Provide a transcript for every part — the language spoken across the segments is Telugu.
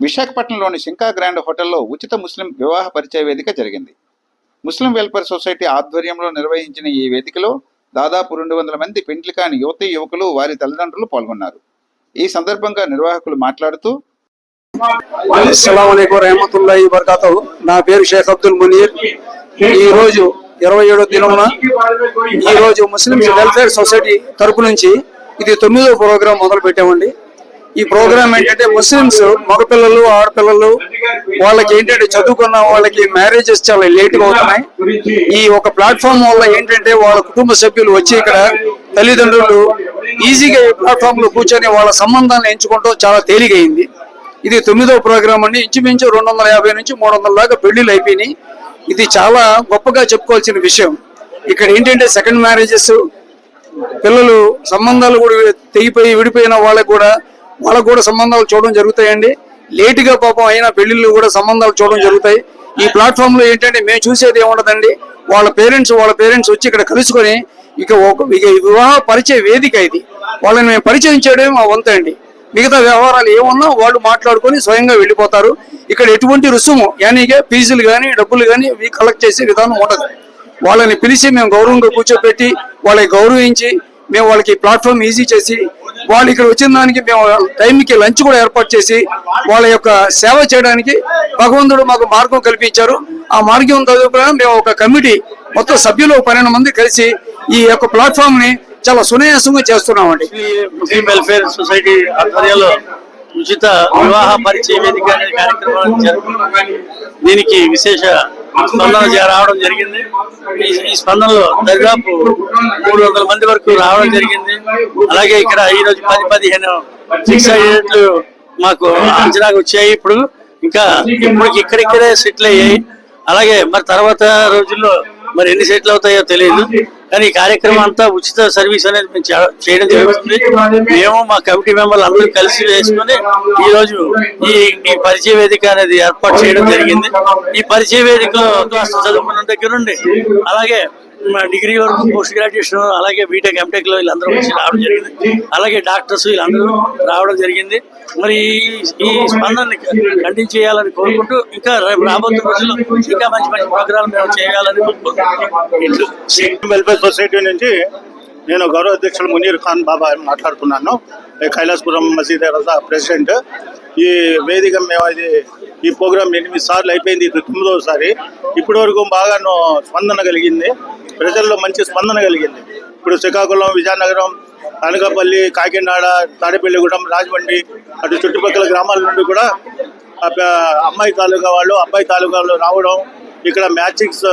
విశాఖపట్నంలోని శంకా గ్రాండ్ హోటల్లో ఉచిత ముస్లిం వివాహ పరిచయ వేదిక జరిగింది. ముస్లిం వెల్ఫేర్ సొసైటీ ఆధ్వర్యంలో నిర్వహించిన ఈ వేదికలో దాదాపు రెండు వందల మంది పెండ్లి కాని యువతి యువకులు వారి తల్లిదండ్రులు పాల్గొన్నారు. ఈ సందర్భంగా నిర్వాహకులు మాట్లాడుతూ నా పేరు షేక్ అబ్దుల్ మునీర్. ఈ రోజు ఇరవై ఏడో దినమున ఈ రోజు ముస్లిం వెల్ఫేర్ సొసైటీ తరపు నుంచి ఇది తొమ్మిదో ప్రోగ్రాం మొదలు పెట్టామండి ఈ ప్రోగ్రాం ఏంటంటే ముస్లిమ్స్ మగపిల్లలు ఆడపిల్లలు వాళ్ళకి ఏంటంటే చదువుకున్న వాళ్ళకి మ్యారేజెస్ చాలా లేట్గా అవుతున్నాయి. ఈ ఒక ప్లాట్ఫామ్ వల్ల ఏంటంటే వాళ్ళ కుటుంబ సభ్యులు వచ్చి ఇక్కడ తల్లిదండ్రులు ఈజీగా ఈ ప్లాట్ఫామ్లో కూర్చొని వాళ్ళ సంబంధాన్ని ఎంచుకుంటూ చాలా తేలిగైంది ఇది తొమ్మిదో ప్రోగ్రామ్ అండి. ఇంచుమించు రెండు వందల యాభై నుంచి మూడు వందల దాకా పెళ్ళిళ్ళు అయిపోయినాయి. ఇది చాలా గొప్పగా చెప్పుకోవాల్సిన విషయం. ఇక్కడ ఏంటంటే సెకండ్ మ్యారేజెస్ పిల్లలు సంబంధాలు కూడా తెగిపోయి విడిపోయిన వాళ్ళకి కూడా వాళ్ళకు కూడా సంబంధాలు చూడడం జరుగుతాయండి. లేటుగా పాపం అయినా పెళ్ళిళ్ళు కూడా సంబంధాలు చూడడం జరుగుతాయి. ఈ ప్లాట్ఫామ్లో ఏంటంటే మేము చూసేది ఏముండదండి. వాళ్ళ పేరెంట్స్ వాళ్ళ పేరెంట్స్ వచ్చి ఇక్కడ కలుసుకొని ఇక ఒక ఇక వివాహ పరిచయ వేదిక ఇది. వాళ్ళని మేము పరిచయం చేయడమే మా వంత అండి. మిగతా వ్యవహారాలు ఏమన్నా వాళ్ళు మాట్లాడుకొని స్వయంగా వెళ్ళిపోతారు. ఇక్కడ ఎటువంటి రుసుము యానీగా ఫీజులు కానీ డబ్బులు కానీ ఇవి కలెక్ట్ చేసే విధానం ఉండదు. వాళ్ళని పిలిచి మేము గౌరవంగా కూర్చోబెట్టి వాళ్ళని గౌరవించి మేము వాళ్ళకి ప్లాట్ఫామ్ ఈజీ చేసి వాళ్ళు ఇక్కడ వచ్చిన దానికి మేము టైంకి లంచ్ కూడా ఏర్పాటు చేసి వాళ్ళ యొక్క సేవ చేయడానికి భగవంతుడు మాకు మార్గం కల్పించారు. ఆ మార్గం తదుపరి మేము ఒక కమిటీ మొత్తం సభ్యులు పన్నెండు మంది కలిసి ఈ యొక్క ప్లాట్ఫామ్ని చాలా సునాయాసంగా చేస్తున్నామండి. ముస్లిం వెల్ఫేర్ సొసైటీ ఆధ్వర్యంలో ఉచిత వివాహ పరిచయ వేదిక కార్యక్రమాన్ని జరుపుకుంటున్నాం. దీనికి విశేష స్పందన రావడం జరిగింది. ఈ- ఈ స్పందనలో దాదాపు మూడు వందల మంది వరకు రావడం జరిగింది. అలాగే ఇక్కడ ఈ రోజు పది పదిహేను ఫిక్స్ అయ్యేట్లు మాకు అంచనాకు వచ్చాయి. ఇప్పుడు ఇంకా ఇప్పటికి ఇక్కడిక్కడే సెటిల్ అయ్యాయి. అలాగే మరి తర్వాత రోజుల్లో మరి ఎన్ని సెట్లు అవుతాయో తెలియదు కానీ ఈ కార్యక్రమం అంతా ఉచిత సర్వీస్ అనేది మేము చేయడం జరుగుతుంది మేము మా కమిటీ మెంబర్లు అందరూ కలిసి వేసుకుని ఈ రోజు ఈ ఈ పరిచయ వేదిక అనేది ఏర్పాటు చేయడం జరిగింది ఈ పరిచయ వేదికలో చదువుకున్న దగ్గర నుండి అలాగే మా డిగ్రీ వరకు పోస్ట్ గ్రాడ్యుయేషన్ అలాగే బీటెక్ ఎంటెక్లో వీళ్ళందరూ వచ్చి రావడం జరిగింది. అలాగే డాక్టర్స్ వీళ్ళందరూ రావడం జరిగింది. మరి ఈ- స్పందనని కంటిన్యూ చేయాలని కోరుకుంటూ ఇంకా రాబోతున్న రోజుల్లో ఇంకా మంచి మంచి ప్రోగ్రాం మేము చేయాలని కోరుకుంటున్నాం. వెల్ఫేర్ సొసైటీ నుంచి నేను గౌరవ అధ్యక్షులు మునీర్ ఖాన్ బాబా మాట్లాడుతున్నాను. కైలాసపురం మసీద్ ప్రెసిడెంట్. ఈ వేదిక మేము ఇది ఈ ప్రోగ్రాం ఎనిమిది సార్లు అయిపోయింది ఇది తొమ్మిదోసారి. ఇప్పటి వరకు బాగా స్పందన కలిగింది. ప్రజల్లో మంచి స్పందన కలిగింది. ఇప్పుడు శ్రీకాకుళం విజయనగరం అనకాపల్లి కాకినాడ తాడేపల్లిగూడెం రాజమండ్రి అటు చుట్టుపక్కల గ్రామాల నుండి కూడా అమ్మాయి తాలూకా వాళ్ళు అబ్బాయి తాలూకాలో రావడం ఇక్కడ మ్యాచింగ్స్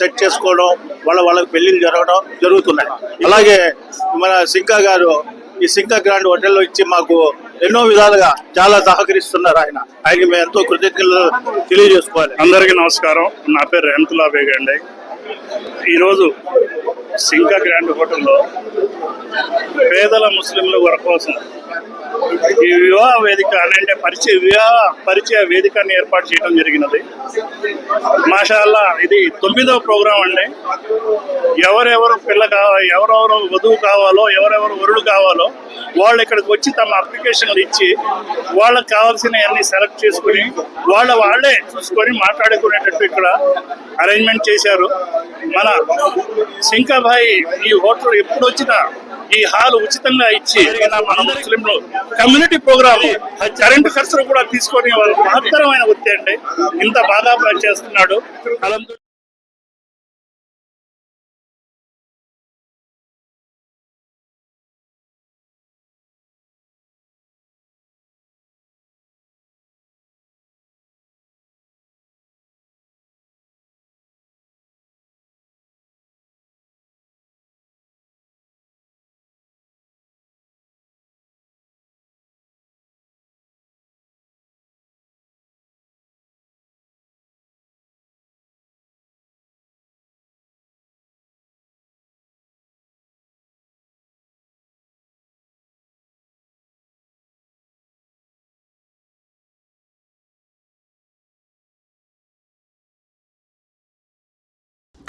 సెట్ చేసుకోవడం వాళ్ళ వాళ్ళకి పెళ్ళిళ్ళు జరగడం జరుగుతున్నాయి. అలాగే మన సింకా గారు ఈ సింకా గ్రాండ్ హోటల్లో ఇచ్చి మాకు ఎన్నో విధాలుగా చాలా సహకరిస్తున్నారు ఆయన. ఆయనకి మేము ఎంతో కృతజ్ఞతలు తెలియజేసుకోవాలి. అందరికీ నమస్కారం. నా పేరు రెహమతుల్లా బేగండి. ఈరోజు సింకా గ్రాండ్ హోటల్లో పేదల ముస్లింల వర కోసం ఈ వివాహ వేదిక అంటే పరిచయ వివాహ పరిచయ వేదికని ఏర్పాటు చేయడం జరిగినది. మాషాల్లా ఇది తొమ్మిదవ ప్రోగ్రాం అండి. ఎవరెవరు పిల్ల కావాలి ఎవరెవరు వధువు కావాలో ఎవరెవరు వరుడు కావాలో వాళ్ళు ఇక్కడికి వచ్చి తమ అప్లికేషన్లు ఇచ్చి వాళ్ళకి కావాల్సిన అన్ని సెలెక్ట్ చేసుకుని వాళ్ళ వాళ్ళే చూసుకొని మాట్లాడుకునేటట్టు ఇక్కడ అరేంజ్మెంట్ చేశారు. మన సింకాభాయ్ ఈ హోటల్ ఎప్పుడు వచ్చినా ఈ హాల్ ఉచితంగా ఇచ్చి మన ముస్లింలు కమ్యూనిటీ ప్రోగ్రామ్ కరెంటు ఖర్చులు కూడా తీసుకొని వాళ్ళు మహత్తరమైన వృత్తి అండి ఇంత బాగా పనిచేస్తున్నాడు